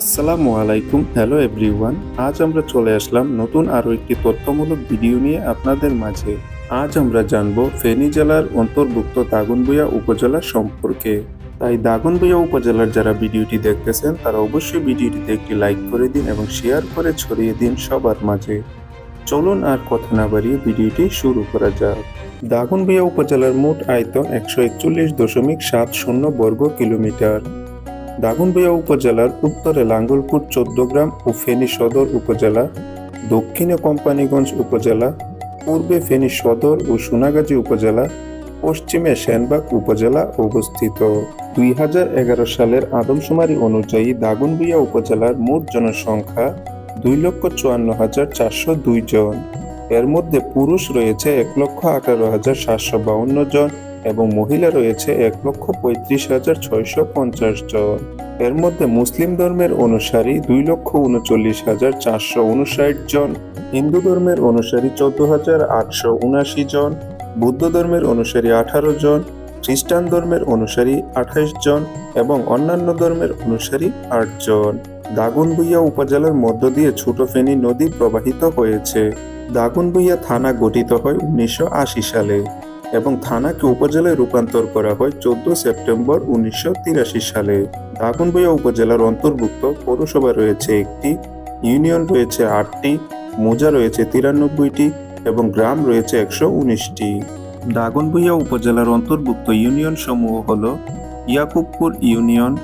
আসসালামু আলাইকুম hello everyone আজ আমরা চলে আসলাম নতুন আরও একটি তথ্যমূলক ভিডিও নিয়ে আপনাদের মাঝে। আজ আমরা জানব ফেনী জেলার অন্তর্ভুক্ত দাগনভূঞা উপজেলা সম্পর্কে। তাই দাগনভূঞা উপজেলার যারা ভিডিওটি দেখতেছেন, তারা অবশ্যই ভিডিওটিতে একটি লাইক করে দিন এবং শেয়ার করে ছড়িয়ে দিন সবার মাঝে। চলুন আর কথা না বাড়িয়ে ভিডিওটি শুরু করা যাক। দাগনভূঞা উপজেলার মোট আয়তন একশো একচল্লিশ দশমিক সাত শূন্য বর্গ কিলোমিটার। দাগনভূঞা উপজেলার উত্তরে লাঙ্গলপুর চোদ্দগ্রাম ও ফেনী সদর উপজেলা, দক্ষিণে কোম্পানীগঞ্জ উপজেলা, পূর্বে ফেনী সদর ও সোনাগাজী উপজেলা, পশ্চিমে সেনবাগ উপজেলা অবস্থিত। দুই হাজার এগারো সালের আদমশুমারি অনুযায়ী দাগনভূঞা উপজেলার মোট জনসংখ্যা দুই লক্ষ চুয়ান্ন হাজার চারশো দুই জন। এর মধ্যে পুরুষ রয়েছে এক লক্ষ আঠারো হাজার সাতশো বাউন্ন জন এবং মহিলা রয়েছে এক লক্ষ পঁয়ত্রিশ হাজার ছয়শো পঞ্চাশ জন। এর মধ্যে মুসলিম ধর্মের অনুসারী দুই লক্ষ উনচল্লিশ হাজার চারশো উনষাট জন। হিন্দু ধর্মের অনুসারী চোদ্দ হাজার আটশো উনাশি জন। বৌদ্ধ ধর্মের অনুসারী আঠারো জন। খ্রিস্টান ধর্মের অনুসারী আঠাইশ জন এবং অন্যান্য ধর্মের অনুসারী আট জন। দাগনভূঞা উপজেলার মধ্য দিয়ে ছোট ফেনী নদী প্রবাহিত হয়েছে। দাগনভূঞা থানা গঠিত হয় উনিশশো আশি সালে। এবং থানাকে উপজেলায় রূপান্তর করা হয় চোদ্দ সেপ্টেম্বর উনিশশো তিরাশি সালে। দাগনভূঞা উপজেলার অন্তর্ভুক্ত পৌরসভা রয়েছে একটি, ইউনিয়ন রয়েছে আটটি, মোজা রয়েছে তিরানব্বইটি এবং গ্রাম রয়েছে একশো উনিশটি। দাগনভূঞা উপজেলার অন্তর্ভুক্ত ইউনিয়ন সমূহ হল Yakubpur union,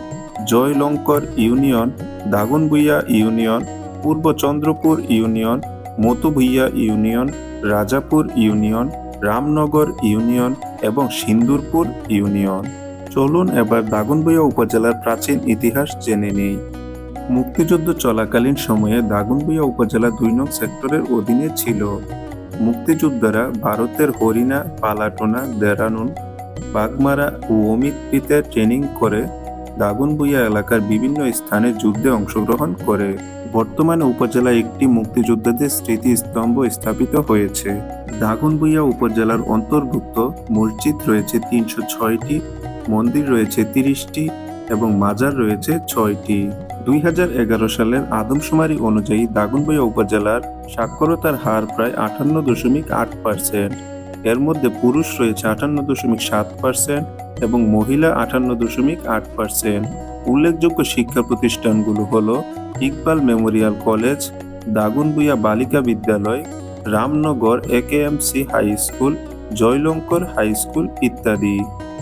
Jailaskar union Daganbhuiyan union, Purba Chandrapur union, Matubhuiyan union, Rajapur union Ramnagar union এবং সিন্দুরপুর ইউনিয়ন। চলুন এবার দাগনভূঞা উপজেলার প্রাচীন ইতিহাস জেনে নেই। মুক্তিযুদ্ধ চলাকালীন সময়ে দাগনভূঞা উপজেলা দুই নং সেক্টরের অধীনে ছিল। মুক্তিযোদ্ধারা ভারতের হরিণা, পালাটোনা, দেরানুন, বাগমারা ও অমিতপিতে ট্রেনিং করে দাগনভূঞা এলাকার বিভিন্ন স্থানে যুদ্ধে অংশগ্রহণ করে। বর্তমানে উপজেলায় একটি মুক্তিযোদ্ধাদের স্মৃতিস্তম্ভ স্থাপিত হয়েছে। দাগনভূঞা উপজেলার অন্তর্ভুক্ত মসজিদ রয়েছে তিনশো ছয়টি, মন্দির রয়েছে তিরিশটি এবং মাজার রয়েছে ছয়টি। দুই হাজার এগারো সালের আদমশুমারি অনুযায়ী দাগনভূঞা উপজেলার সাক্ষরতার হার প্রায় আটান্ন দশমিক আট পার্সেন্ট। এর মধ্যে পুরুষ রয়েছে আটান্ন দশমিক সাত পার্সেন্ট এবং মহিলা আটান্ন দশমিক আট পার্সেন্ট উল্লেখযোগ্য শিক্ষা প্রতিষ্ঠানগুলো হল ইকবাল মেমোরিয়াল কলেজ, দাগনভূঞা বালিকা বিদ্যালয়, Ramnagar AKMC high school, Jailaskar high school ইত্যাদি।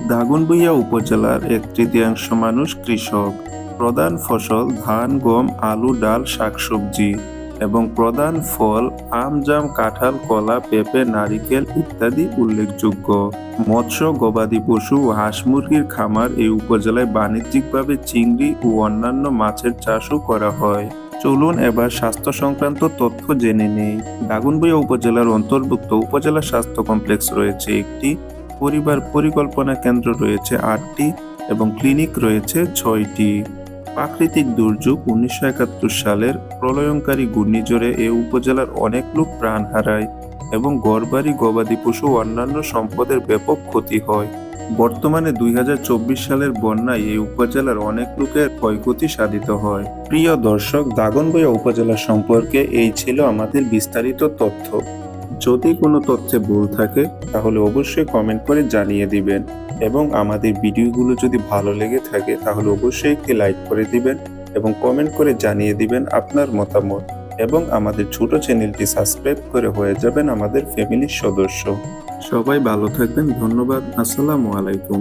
দাগনভূঞা উপজেলার এক তৃতীয়াংশ মানুষ কৃষক। প্রধান ফসল ধান, গম, আলু, ডাল, শাকসবজি। এবং প্রধান ফল আম জাম কাঁঠাল, কলা, পেঁপে, নারিকেল ইত্যাদি উল্লেখযোগ্য। মৎস্য, গবাদি পশু ও হাঁস মুরগির খামার এই উপজেলায় বাণিজ্যিকভাবে চিংড়ি ও অন্যান্য মাছের চাষও করা হয়। চলুন এবার স্বাস্থ্য সংক্রান্ত তথ্য জেনে নেই। দাগনভূঞা উপজেলার অন্তর্ভুক্ত উপজেলা স্বাস্থ্য কমপ্লেক্স রয়েছে একটি, পরিবার পরিকল্পনা কেন্দ্র রয়েছে আটটি এবং ক্লিনিক রয়েছে ছয়টি। প্রাকৃতিক দুর্যোগ উনিশশো একাত্তর সালের প্রলয়ঙ্কারী ঘূর্ণিঝড়ে এ উপজেলার অনেক লোক প্রাণ হারায় এবং গড়বাড়ি, গবাদি পশু অন্যান্য সম্পদের ব্যাপক ক্ষতি হয়। বর্তমানে দুই হাজার চব্বিশ সালের বন্যায় এই উপজেলার অনেক লোকের ক্ষয়ক্ষতি সাধিত হয়। প্রিয় দর্শক দাগনভূঞা উপজেলা সম্পর্কে এই ছিল আমাদের বিস্তারিত তথ্য। যদি কোনো তথ্যে ভুল থাকে, তাহলে অবশ্যই কমেন্ট করে জানিয়ে দিবেন। এবং আমাদের ভিডিওগুলো যদি ভালো লেগে থাকে, তাহলে অবশ্যই একটি লাইক করে দিবেন এবং কমেন্ট করে জানিয়ে দিবেন আপনার মতামত এবং আমাদের ছোট চ্যানেলটি সাবস্ক্রাইব করে হয়ে যাবেন আমাদের ফ্যামিলির সদস্য। সবাই ভালো থাকবেন, ধন্যবাদ, আসসালামু আলাইকুম।